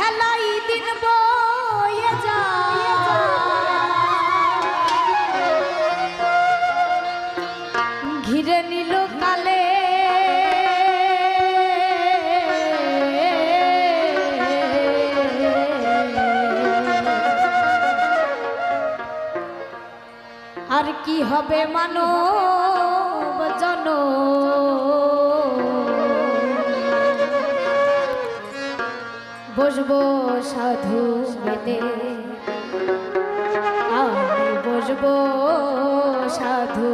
হেলাই দিন বয়ে ঘিরে নিল আর কি হবে মানুষ? বসবো সাধু মেতে আমি বসবো সাধু